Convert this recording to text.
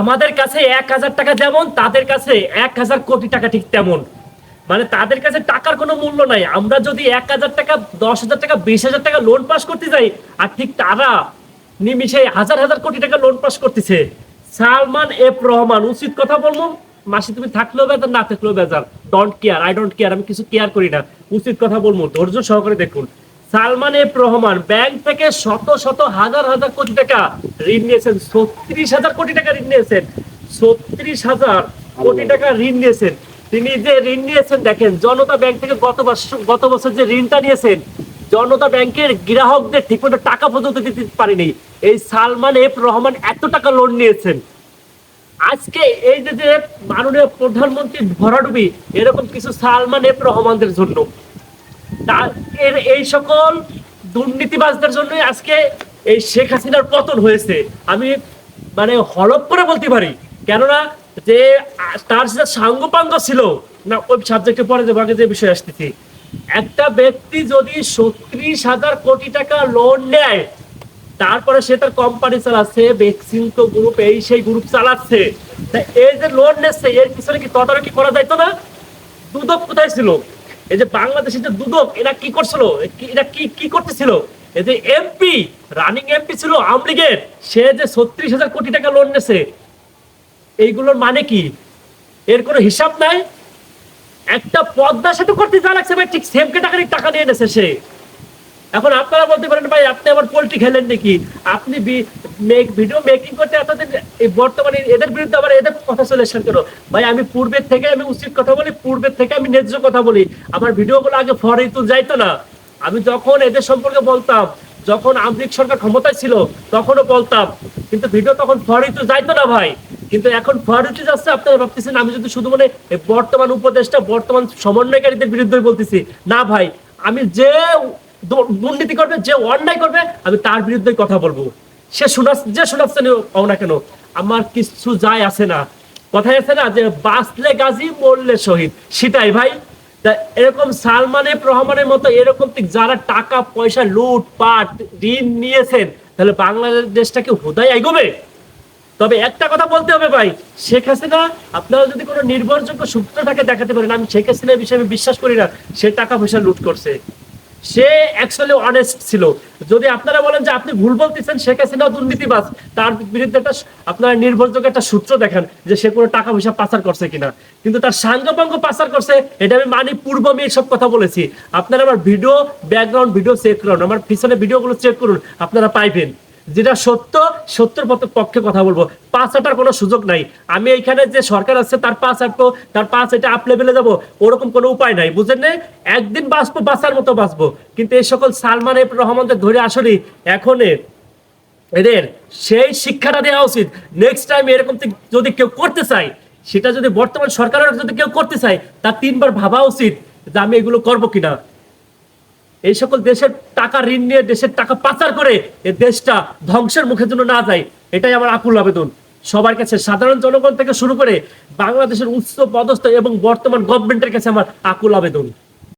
আমাদের কাছে এক হাজার টাকা যেমন, তাদের কাছে এক হাজার কোটি টাকা ঠিক তেমন। মানে তাদের কাছে টাকার কোনো মূল্য নাই। আমরা যদি এক হাজার টাকা, দশ হাজার টাকা, বিশ হাজার টাকা লোন পাস করতে যাই, আর ঠিক তারা নিমিশে হাজার হাজার কোটি টাকা লোন পাস করতেছে, সালমান এফ রহমান, উচিত কথা বলব? মাসি, তুমি থাকলেও বেজার, না থাকলেও বেজার। Don't care I don't care আমি কিছু কেয়ার করি না। উচিত কথা বলব, ধৈর্য সহকারে দেখুন। সালমান এফ রহমান ব্যাংক থেকে শত শত হাজার হাজার কোটি টাকা ঋণ নিয়েছেন, ছত্রিশ হাজার কোটি টাকা ঋণ নিয়েছেন, ছত্রিশ হাজার কোটি টাকা ঋণ নিয়েছেন। তিনি যে ঋণ নিয়েছেন, দেখেন, জনতা ব্যাংক থেকে গত বছর গত বছর যে ঋণটা নিয়েছেন, জনতা ব্যাংকের গ্রাহকদের ঠিকমতো টাকা পর্যন্ত দিতে পারেনি। এই সালমান এফ রহমান এত টাকা লোন নিয়েছেন। আজকে এই যে যে মাননীয় প্রধানমন্ত্রী ভরাডুবি, এরকম কিছু সালমান এফ রহমানদের জন্য। এর এই সকল দুর্নীতিবাজদের জন্যই আজকে এই শেখ হাসিনার পতন হয়েছে। আমি মানে হলপ করে বলতে পারি, কেননা যে তার যে সাঙ্গপাঙ্গ ছিল, না, ওই সাবজেক্টে পরে যে আগে যে বিষয় আসতেছি। একটা ব্যক্তি যদি সত্রিশ হাজার কোটি টাকা লোন নেয়, তারপরে সে তার কোম্পানি চালাচ্ছে বেক্সিমকো গ্রুপ এই সেই গ্রুপ চালাচ্ছে। তা এই যে লোন নিচ্ছে, এর পিছনে কি তদারকি করা যাইতো না? দুদক কোথায় ছিল? এই যে বাংলাদেশের যে দুদক, এরা কি করছিল? এরা কি কি করতেছিল? এই যে এমপি রানিং এমপি ছিল আওয়ামী লীগের, সে যে ছত্রিশ হাজার কোটি টাকা লোন নেছে এইগুলোর মানে কি? এর কোনো হিসাব নাই? একটা পদ্মা সেতু করতে যা লাগছে ভাই, ঠিক সেমকে ক্যাটাগরির টাকা নিয়ে নেছে সে। এখন আপনারা বলতে পারেন, ভাই, আপনি আবার পোলট্রি খেলেন নাকি? আপনি ভিডিও মেকিং করতে এই বর্তমানে এদের বিরুদ্ধে আবার এদের কথা চলে এসেছেন কেন? ভাই, আমি পূর্বের থেকে আমি উচিত কথা বলি পূর্বের থেকে আমি ন্যায্য কথা বলি। আমার ভিডিওগুলো আগে ফরে তো যাইতো না। আমি যখন এদের সম্পর্কে বলতাম, যখন আন্তরিক সরকার ক্ষমতায় ছিল, তখনও বলতাম। কিন্তু ভিডিও তখন ফরে তো যাইতো না, ভাই। কিন্তু এখন ফরিটি যাচ্ছে, আপনারা ভাবতেছেন, আমি যদি শুধু মানে বর্তমান উপদেশটা বর্তমান সমন্বয়কারীদের বিরুদ্ধে বলতেছি। না, ভাই, আমি যে দুর্নীতি করবে, যে অন্যায় করবে, আমি তার বিরুদ্ধে কথা বলব। সে শোনাস যে শোনাচ্ছে পাও না কেন, আমার কিছু যায় আসে না। কথায় আছে না যে, বাঁচলে গাজী, মরলে শহীদ। সেটাই ভাই। এরকম সালমান রহমানের মতো এরকম যারা টাকা, পয়সা লুট পাট ঋণ নিয়েছেন, তাহলে বাংলাদেশটাকে হুদায় এগোবে তবে একটা কথা বলতে হবে ভাই, শেখ হাসিনা, আপনারা যদি কোনো নির্ভরযোগ্য সূত্র থাকে দেখাতে পারেন, আমি শেখ হাসিনার বিষয়ে আমি বিশ্বাস করি না, সে টাকা পয়সা লুট করছে। সে অ্যাকচুয়ালি অনেস্ট ছিল। যদি আপনারা বলেন যে আপনি ভুল বলতেছেন, শেখ হাসিনা দুর্নীতিবাজ। তার বিরুদ্ধে একটা আপনারা নির্ভরযোগ্য একটা সূত্র দেখান যে সে কোনো টাকা পয়সা পাচার করছে কিনা। কিন্তু তার সাঙ্গপাঙ্গ পাচার করছে, এটা আমি মানি পূর্ব আমি এইসব কথা বলেছি। আপনারা আমার ভিডিও ব্যাকগ্রাউন্ড ভিডিও চেক করুন, আমার পিছনে ভিডিওগুলো চেক করুন, আপনারা পাইবেন। যেটা সত্য, সত্যের পক্ষে কথা বলব। পাঁচ আটার কোনো সুযোগ নাই। আমি এইখানে যে সরকার আছে, তার পাঁচ আটবো তার পাঁচ এটা আপ লেভেলে যাব। ওরকম কোনো উপায় নাই, বুঝেন না একদিন বাঁচবো, বাঁচার মতো বাঁচবো। কিন্তু এই সকল সালমান এফ রহমানদের ধরে আসলে এখন এদের সেই শিক্ষাটা দেওয়া উচিত। নেক্সট টাইম এরকম যদি কেউ করতে চায়, সেটা যদি বর্তমান সরকারের যদি কেউ করতে চায় তার তিনবার ভাবা উচিত যে আমি এগুলো করব কিনা। এই সকল দেশের টাকা, ঋণ নিয়ে দেশের টাকা পাচার করে এ দেশটা ধ্বংসের মুখে যেন না যায়, এটাই আমার আকুল আবেদন। সবার কাছে সাধারণ জনগণ থেকে শুরু করে বাংলাদেশের উচ্চ পদস্থ এবং বর্তমান গভর্নমেন্টের কাছে আমার আকুল আবেদন।